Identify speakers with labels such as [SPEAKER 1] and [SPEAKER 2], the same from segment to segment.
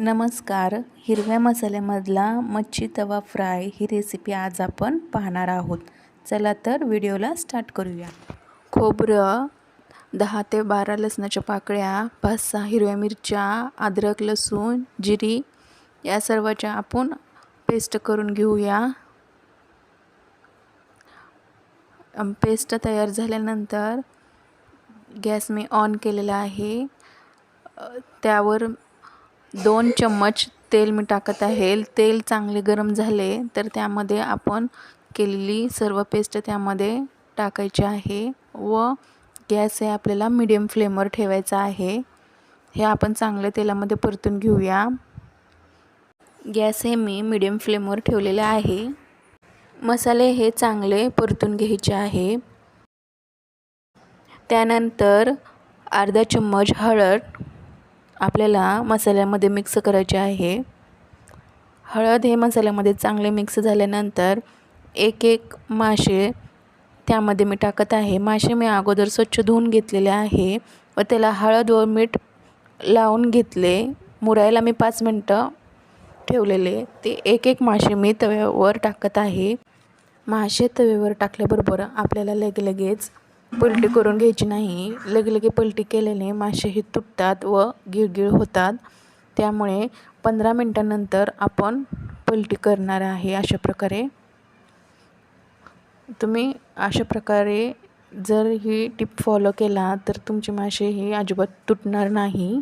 [SPEAKER 1] नमस्कार. हिरव्या मसाल्यामधला मच्छी तवा फ्राय ही रेसिपी आज आपण पाहणार आहोत. चला तर व्हिडिओला स्टार्ट करूया. खोबरं दहा ते बारा लसणाच्या पाकळ्या पाच सहा हिरव्या मिरच्या अद्रक लसूण जिरी या सर्वाच्या आपण पेस्ट करून घेऊया. पेस्ट तयार झाल्यानंतर गॅस मी ऑन केलेला आहे. त्यावर दोन चम्मच तेल मी टाकत आहे. तेल चांगले गरम झाले तर त्यामध्ये आपण केलेली सर्व पेस्ट त्यामध्ये टाकायची आहे व गॅस हे आपल्याला मिडियम फ्लेमवर ठेवायचा आहे. हे आपण चांगल्या तेलामध्ये परतून घेऊया. गॅस हे मी मिडियम फ्लेमवर ठेवलेले आहे. मसाले हे चांगले परतून घ्यायचे आहे. त्यानंतर अर्धा चम्मच हळद आपल्याला मसाल्यामध्ये मिक्स करायचे आहे. हळद हे मसाल्यामध्ये चांगले मिक्स झाल्यानंतर एक एक मासे त्यामध्ये मी टाकत आहे. मासे मी अगोदर स्वच्छ धुवून घेतलेले आहे व त्याला हळद व मीठ लावून घेतले. मुरायला मी पाच मिनटं ठेवलेले. ते एक एक मासे मी तव्यावर टाकत आहे. मासे तव्यावर टाकल्याबरोबर आपल्याला लगे लगेच पलटी करून घ्यायची नाही. लगे लगे पलटी केल्याने मासेही तुटतात व गिळगिळ होतात. त्यामुळे पंधरा मिनटानंतर आपण पलटी करणार आहे अशा प्रकारे. तुम्ही अशा प्रकारे जर ही टिप फॉलो केला तर तुमचे मासे हे अजिबात तुटणार नाही.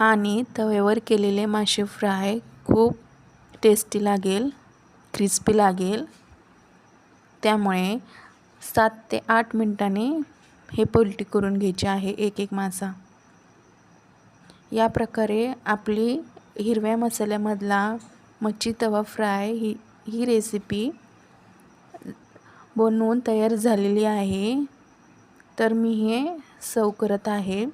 [SPEAKER 1] आणि तव्यावर केलेले मासे फ्राय खूप टेस्टी लागेल क्रिस्पी लागेल. त्यामुळे सात ते आठ मिनटाने हे पलटी करून घ्यायची आहे एक एक मासा. या प्रकारे आपली हिरव्या मसाल्यामधला मच्छी तवा फ्राय ही ही रेसिपी बनवून तयार झालेली आहे. तर मी हे सव करत आहे.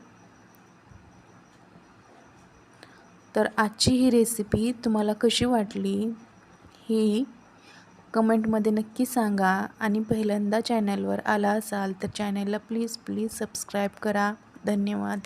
[SPEAKER 1] तर आजची ही रेसिपी तुम्हाला कशी वाटली? ही कमेंटमध्ये नक्की सांगा आणि पहिल्यांदा चॅनलवर आला असाल तर चॅनलला प्लीज प्लीज सबस्क्राईब करा. धन्यवाद.